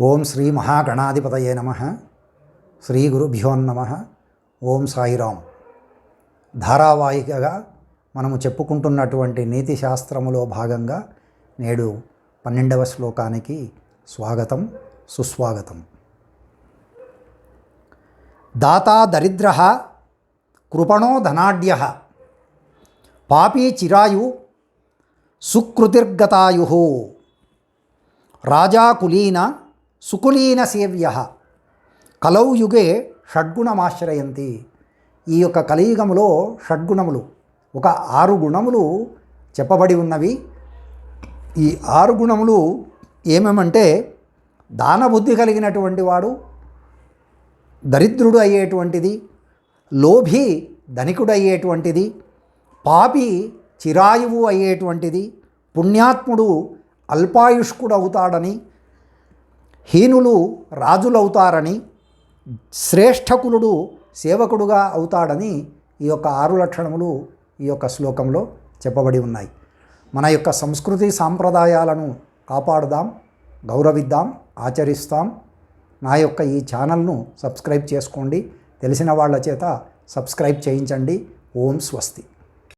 ఓం శ్రీ మహాగణాధిపతయే నమ. శ్రీ గురుభ్యో నమ. ఓం సాయిరాం. ధారావాహికగా మనము చెప్పుకుంటున్నటువంటి నీతి శాస్త్రములో భాగంగా నేడు పన్నెండవ శ్లోకానికి స్వాగతం సుస్వాగతం. దాతా దరిద్ర కృపణో ధనాఢ్య పాపీ చిరాయు సుకృతిర్గతాయు రాజా కులీన సుకులీన సేవ్య కలౌ యుగే షడ్గుణమాశ్రయంతి. ఈ యొక్క కలియుగములో షడ్గుణములు ఒక ఆరు గుణములు చెప్పబడి ఉన్నవి. ఈ ఆరు గుణములు ఏమేమంటే దానబుద్ధి కలిగినటువంటి వాడు దరిద్రుడు అయ్యేటువంటిది లోభి ధనికుడు అయ్యేటువంటిది పాపి చిరాయువు అయ్యేటువంటిది పుణ్యాత్ముడు అల్పాయుష్కుడు అవుతాడని హీనులు రాజులవుతారని శ్రేష్ఠకులుడు సేవకుడుగా అవుతాడని ఈ యొక్క ఆరు లక్షణములు ఈ యొక్క శ్లోకంలో చెప్పబడి ఉన్నాయి. మన యొక్క సంస్కృతి సాంప్రదాయాలను కాపాడుదాం గౌరవిద్దాం ఆచరిస్తాం. నా యొక్క ఈ ఛానల్ను సబ్స్క్రైబ్ చేసుకోండి. తెలిసిన వాళ్ళ చేత సబ్స్క్రైబ్ చేయించండి. ఓం స్వస్తి.